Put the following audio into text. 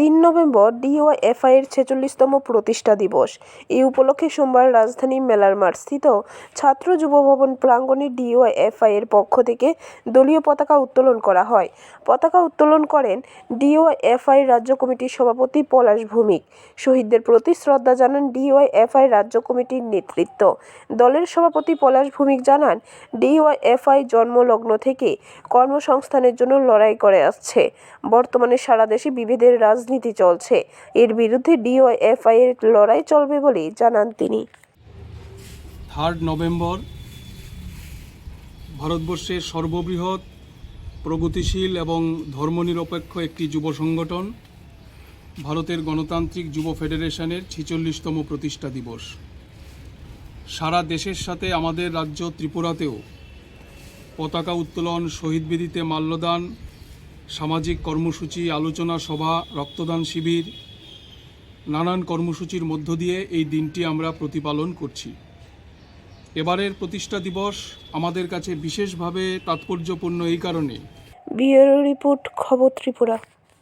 তিন November DYFI এর ছেচল্লিশতম প্রতিষ্ঠা দিবস। এই উপলক্ষে সোমবার রাজধানী মেলার মাঠ স্থিত ছাত্র যুব ভবন ডিওয়াইএফআই এর পক্ষ থেকে দলীয় পতাকা উত্তোলন করা হয়। পতাকা উত্তোলন করেন ডিওয়াইএফআই রাজ্য কমিটির সভাপতি পলাশ ভৌমিক। শহীদদের প্রতি শ্রদ্ধা জানান ডিওয়াইএফআই রাজ্য কমিটির নেতৃত্ব। দলের সভাপতি পলাশ ভৌমিক জানান, ডিওয়াইএফআই জন্মলগ্ন থেকে কর্মসংস্থানের জন্য লড়াই করে আসছে। বর্তমানে সারা দেশে বিভেদের রাজনীতি চলছে। এর বিরুদ্ধে ডিওএফআই এর লড়াই চলবে বলে জানান তিনি। থার্ড নভেম্বর, ভারতবর্ষের সর্ববৃহৎ, প্রগতিশীল এবং ধর্মনিরপেক্ষ একটি যুব সংগঠন, ভারতের গণতান্ত্রিক যুব ফেডারেশনের ছিচল্লিশতম প্রতিষ্ঠা দিবস। সারা দেশের সাথে আমাদের রাজ্য ত্রিপুরাতেও পতাকা উত্তোলন, শহীদ বেদিতে মাল্যদান সামাজিক কর্মসূচি, আলোচনা সভা, রক্তদান শিবির, নানান কর্মসূচির মধ্য দিয়ে এই দিনটি আমরা প্রতিপালন করছি। এবারের প্রতিষ্ঠা দিবস আমাদের কাছে বিশেষভাবে তাৎপর্যপূর্ণ এই কারণে। ব্যুরো রিপোর্ট, খবর ত্রিপুরা।